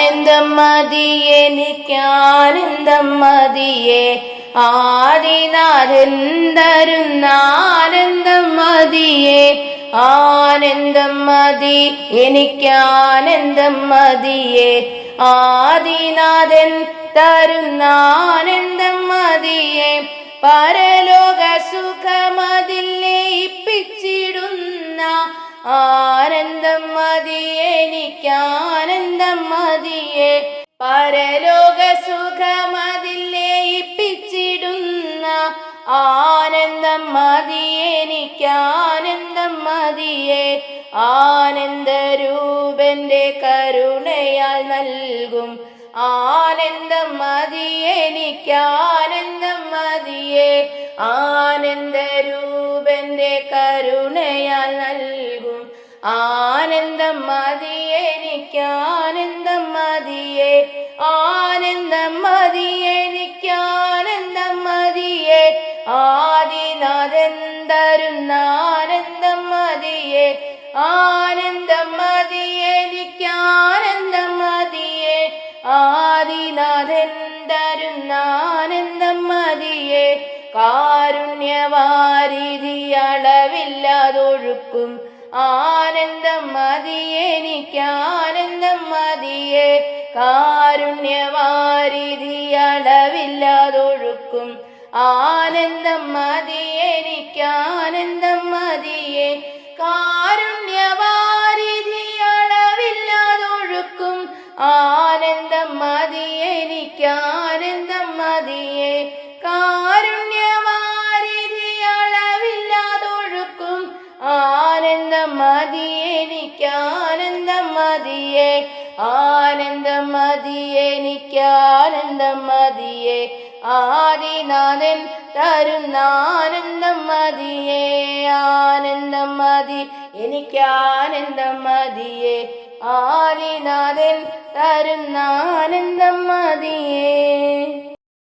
ആനന്ദം മതി നിക്കാനന്ദം മതിയേ ആദിനാഥൻ തരുന്ന ആനന്ദം മതിയേ ആനന്ദം മതി എനിക്കാനന്ദം മതിയേ ആദിനാഥൻ തരുന്ന ആനന്ദം മതിയേ പരലോക സുഖമതിൽ ലയിപ്പിച്ചിടുന്ന ആനന്ദം മതി മതിയേ പരലോക സുഖമതില്ലേ ആനന്ദം മതിയേ എനിക്കാനന്ദം മതിയേ. ആനന്ദരൂപന്റെ കരുണയാൽ നൽകും ആനന്ദം മതിയേ എനിക്കാനന്ദം മതിയേ. ആനന്ദരൂപന്റെ കരുണയാൽ നൽകും ആനന്ദം മതി മതിയേ ആനന്ദം മതിയേ എനിക്കാനന്ദം മതിയേ ആദിനാഥൻ തരുന്ന ആനന്ദം മതിയെ ആനന്ദം മതിയേ എനിക്കാനന്ദം മതിയേ ആദിനാഥൻ തരുന്ന ആനന്ദം മതിയെ കാരുണ്യവാരിധി അളവില്ലാതൊഴുക്കും ആനന്ദം മതിയേ എനിക്കാനന്ദം മതിയേ കാരുണ്യവാരിധി അളവില്ലാതൊഴുക്കും ആനന്ദം മതി എനിക്കാനന്ദം മതിയെ. കാരുണ്യവാരിധി അളവില്ലാതൊഴുക്കും ആനന്ദം മതി എനിക്കാനന്ദം മതിയെ. കാരുണ്യവാരിധി അളവില്ലാതൊഴുക്കും ആനന്ദം മതി എനിക്ക് ആനന്ദം മതിയേ. ആനന്ദം മതിയേ എനിക്കാനന്ദം മതിയേ ആദിനാഥൻ തരുന്ന ആനന്ദം മതിയേ ആനന്ദം മതി എനിക്കാനന്ദം മതിയേ ആദിനാഥൻ തരുന്ന ആനന്ദം മതിയേ